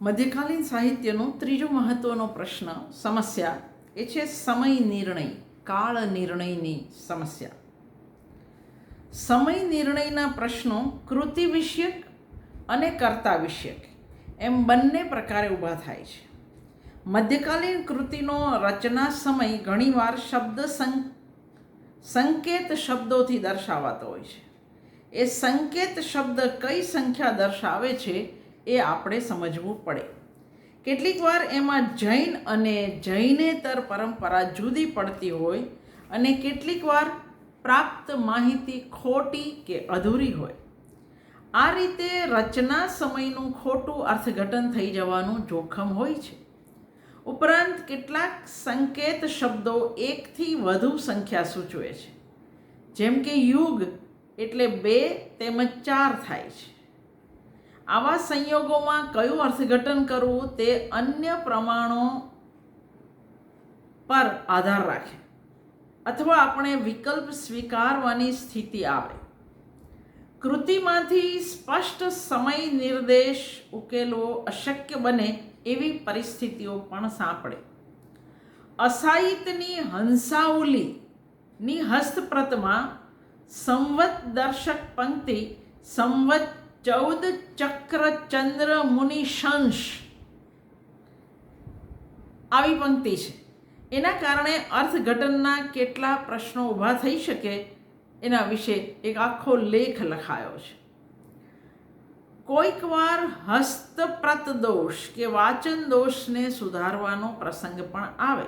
મધ્યકાલીન સાહિત્યનો ત્રીજો મહત્વનો પ્રશ્ન સમસ્યા. એ છે સમય નિર્ણય, કાળ નિર્ણયની સમસ્યા. સમય નિર્ણયના પ્રશ્નો કૃતિ વિષયક અને કર્તા વિષયક. એમ બંને પ્રકારે ઊભા થાય છે. મધ્યકાલીન કૃતિનો રચના સમય ઘણીવાર શબ્દ સંકેત શબ્દોથી દર્શાવાતો હોય છે. એ સંકેત શબ્દ કઈ સંખ્યા દર્શાવે છે? એ આપણે સમજવું પડે. કેટલીક વાર એમાં જૈન અને જૈનેતર પરંપરા જુદી પડતી હોય અને કેટલીક વાર પ્રાપ્ત માહિતી ખોટી કે અધૂરી હોય. આ રીતે રચના સમયનું ખોટું અર્થઘટન થઈ જવાનું જોખમ હોય છે. ઉપરાંત કેટલાક સંકેત શબ્દો એકથી વધુ સંખ્યા સૂચવે છે. જેમ કે યુગ એટલે બે તેમજ ચાર થાય છે. આવા સંયોગોમાં કયું અર્થઘટન કરવું તે અન્ય પ્રમાણો પર આધાર રાખે. અથવા આપણે વિકલ્પ સ્વીકારવાની સ્થિતિ આવે. કૃતિમાંથી સ્પષ્ટ સમય નિર્દેશ ઉકેલવો અશક્ય બને એવી પરિસ્થિતિઓ પણ સાંપડે. અસાહિતની હંસાઉલીની હસ્તપ્રતમાં સંવત દર્શક પંક્તિ સંવત ચૌદ ચક્ર ચંદ્ર મુનિ શંશ આવી પંક્તિ છે. એના કારણે અર્થઘટનના કેટલા પ્રશ્નો ઊભા થઈ શકે એના વિશે એક આખો લેખ લખાયો છે. કોઈક વાર હસ્તપ્રત દોષ કે વાચન દોષને સુધારવાનો પ્રસંગ પણ આવે.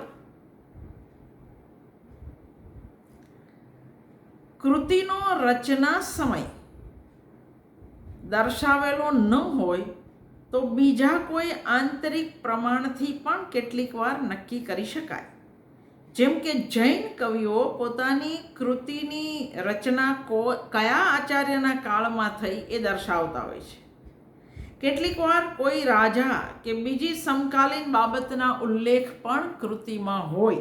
કૃતિનો રચના સમય દર્શાવેલો ન હોય તો બીજા કોઈ આંતરિક પ્રમાણથી પણ કેટલીક વાર નક્કી કરી શકાય. જેમ કે જૈન કવિઓ પોતાની કૃતિની રચના કો, કયા આચાર્યના કાળમાં થઈ એ દર્શાવતા હોય છે. કેટલીક વાર કોઈ રાજા કે બીજી સમકાલીન બાબતના ઉલ્લેખ પણ કૃતિમાં હોય.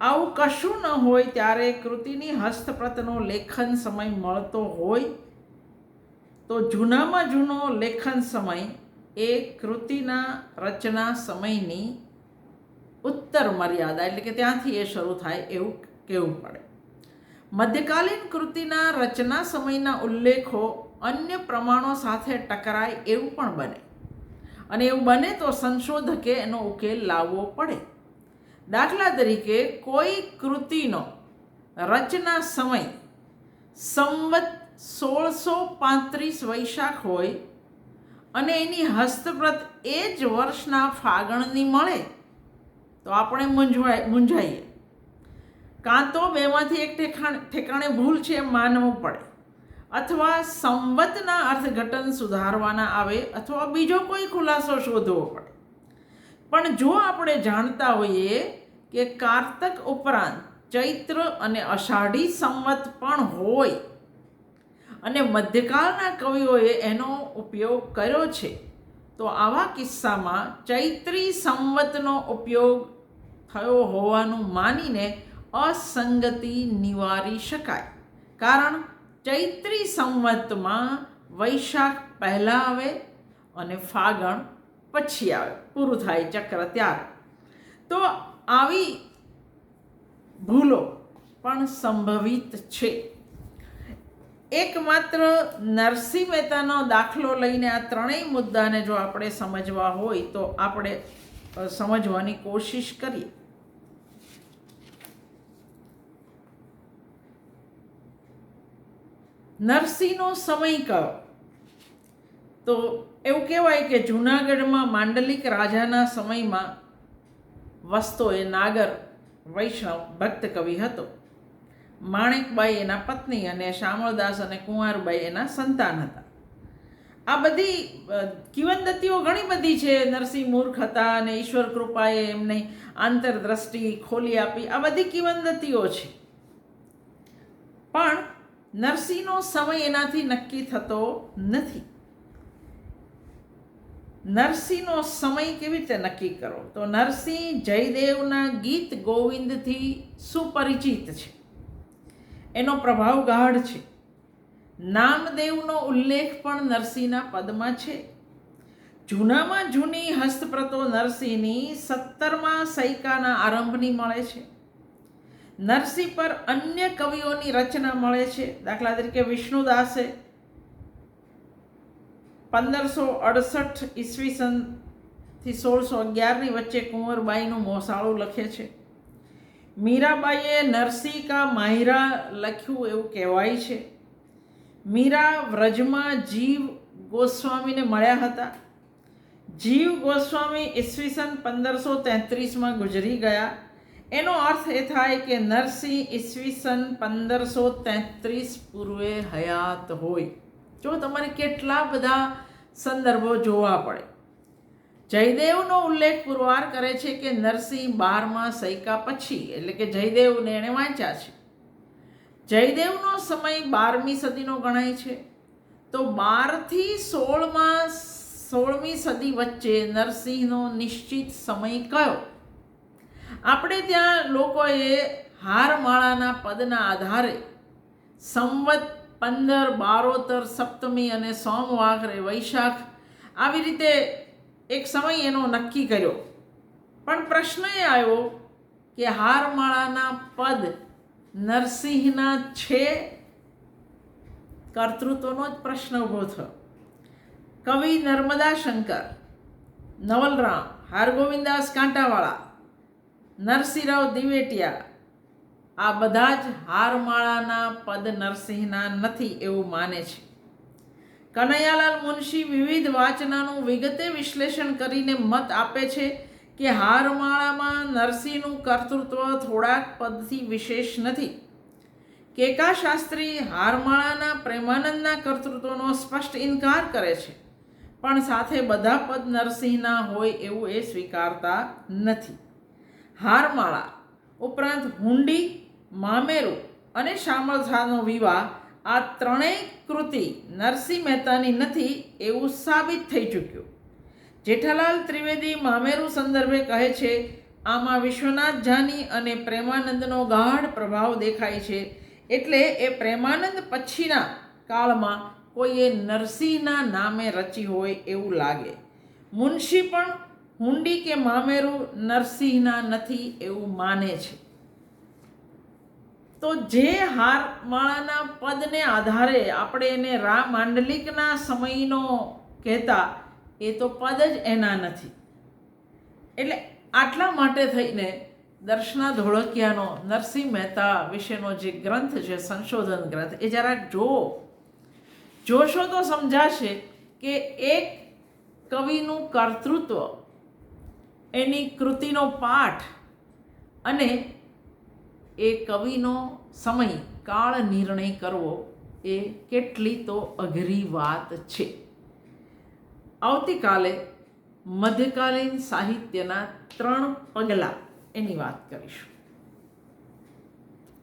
આવું કશું ન હોય ત્યારે કૃતિની હસ્તપ્રતનો લેખન સમય મળતો હોય તો જૂનામાં જૂનો લેખન સમય એ કૃતિના રચના સમયની ઉત્તર મર્યાદા એટલે કે ત્યાંથી એ શરૂ થાય એવું કહેવું પડે. મધ્યકાલીન કૃતિના રચના સમયના ઉલ્લેખો અન્ય પ્રમાણો સાથે ટકરાય એવું પણ બને. અને એવું બને તો સંશોધકે એનો ઉકેલ લાવવો પડે. દાખલા તરીકે કોઈ કૃતિનો રચના સમય સંવત સોળસો પાંત્રીસ વૈશાખ હોય અને એની હસ્તપ્રત એ જ વર્ષના ફાગણની મળે, તો આપણે મૂંઝવાય, મૂંઝાઈએ. કાં તો બેમાંથી એક ઠેકાણ ઠેકાણે ભૂલ છે એમ માનવું પડે, અથવા સંવતના અર્થઘટન સુધારવાના આવે, અથવા બીજો કોઈ ખુલાસો શોધવો પડે. પણ જો આપણે જાણતા હોઈએ કે કારતક ઉપરાંત ચૈત્ર અને અષાઢી સંવત પણ હોય અને મધ્યકાળના કવિઓએ એનો ઉપયોગ કર્યો છે. તો આવા કિસ્સામાં ચૈત્રી સંવતનો ઉપયોગ થયો હોવાનું માનીને અસંગતિ નિવારી શકાય. કારણ ચૈત્રી સંવતમાં વૈશાખ પહેલાં આવે અને ફાગણ પછી આવે. પૂરું થાય ચક્ર ત્યારે. તો આવી ભૂલો પણ સંભવિત છે. એકમાત્ર નરસિંહ મહેતાનો દાખલો લઈને આ ત્રણેય મુદ્દાને જો આપણે સમજવા હોય તો આપણે સમજવાની કોશિશ કરીએ. નરસિંહનો સમય કયો? તો એવું કહેવાય કે જૂનાગઢમાં માંડલિક રાજાના સમયમાં વસતો એ નાગર વૈષ્ણવ ભક્ત કવિ હતો. માણેકબાઈ એના પત્ની અને શામળદાસ અને કુંવારબાઈ એના સંતાન હતા. આ બધી કિવનદતીઓ ઘણી બધી છે. નરસિંહ મૂર્ખ હતા અને ઈશ્વર કૃપાએ એમને આંતરદ્રષ્ટિ ખોલી આપી. આ બધી કિવનદતીઓ છે. પણ નરસિંહનો સમય એનાથી નક્કી થતો નથી. નરસિંહનો સમય કેવી રીતે નક્કી કરો? તો નરસિંહ જયદેવના ગીત ગોવિંદથી સુપરિચિત છે. એનો પ્રભાવ ગાઢ છે. નામદેવનો ઉલ્લેખ પણ નરસિંહના પદમાં છે. જૂનામાં જૂની હસ્તપ્રતો નરસિંહની સત્તરમાં સૈકાના આરંભની મળે છે. નરસિંહ પર અન્ય કવિઓની રચના મળે છે. દાખલા તરીકે વિષ્ણુદાસે પંદરસો અડસઠ ઈસવીસનથી સોળસો અગિયારની વચ્ચે કુંવરબાઈનું મોસાળું લખે છે. મીરાબાઈએ નરસિંહ કા માહિરા લખ્યું એવું કહેવાય છે. મીરા વ્રજમાં જીવ ગોસ્વામીને મળ્યા હતા. જીવ ગોસ્વામી ઈસવીસન પંદરસો તેત્રીસમાં ગુજરી ગયા. એનો અર્થ એ થાય કે નરસિંહ ઈસવીસન પંદરસો તેત્રીસ પૂર્વે હયાત હોય. જો તમારે કેટલા બધા સંદર્ભો જોવા પડે. જયદેવનો ઉલ્લેખ પુરવાર કરે છે કે નરસિંહ બારમાં સૈકા પછી, એટલે કે જયદેવને એણે વાંચ્યા છે. જયદેવનો સમય બારમી સદીનો ગણાય છે. તો બારથી સોળમાં સોળમી સદી વચ્ચે નરસિંહનો નિશ્ચિત સમય કયો? આપણે ત્યાં લોકોએ હારમાળાના પદના આધારે સંવત પંદર, બારોતર, સપ્તમી અને સોમવારે વૈશાખ આવી રીતે એક સમય એનો નક્કી કર્યો. પણ પ્રશ્ન એ આવ્યો કે હારમાળાના પદ નરસિંહના છે? કર્તૃત્વનો જ પ્રશ્ન ઊભો થયો. કવિ નર્મદા શંકર, નવલરામ, હારગોવિંદાસ કાંટાવાળા, નરસિંહરાવ દિવેટિયા, આ બધા જ હારમાળાના પદ નરસિંહના નથી એવું માને છે. કનૈયાલાલ મુનશી વિવિધ વાચનાનું વિગતે વિશ્લેષણ કરીને મત આપે છે કે હારમાળામાં નરસિંહનું કર્તૃત્વ થોડાક પદથી વિશેષ નથી. કેકા શાસ્ત્રી હારમાળાના પ્રેમાનંદના કર્તૃત્વનો સ્પષ્ટ ઇનકાર કરે છે, પણ સાથે બધા પદ નરસિંહના હોય એવું એ સ્વીકારતા નથી. હારમાળા ઉપરાંત હુંડી, મામેરું અને શામળઝાનો વિવાહ આ ત્રણેય કૃતિ નરસિંહ મહેતાની નથી એવું સાબિત થઈ ચૂક્યું. જેઠાલાલ ત્રિવેદી મામેરું સંદર્ભે કહે છે, આમાં વિશ્વનાથ જાની અને પ્રેમાનંદનો ગાઢ પ્રભાવ દેખાય છે. એટલે એ પ્રેમાનંદ પછીના કાળમાં કોઈએ નરસિંહના નામે રચી હોય એવું લાગે. મુનશી પણ હુંડી કે મામેરું નરસિંહના નથી એવું માને છે. તો જે હારમાળાના પદને આધારે આપણે એને રા માંડલિકના સમયનો કહેતા, એ તો પદ જ એના નથી. એટલે આટલા માટે થઈને દર્શના ધોળકિયાનો નરસિંહ મહેતા વિશેનો જે ગ્રંથ છે, સંશોધન ગ્રંથ, એ જરાક જુઓ. જોશો તો સમજાશે કે એક કવિનું કર્તૃત્વ, એની કૃતિનો પાઠ અને એ કવિનો સમય કાળ નિર્ણય કરવો એ કેટલી તો અઘરી વાત છે. આવતીકાલે મધ્યકાલીન સાહિત્યના ત્રણ પગલાં એની વાત કરીશું.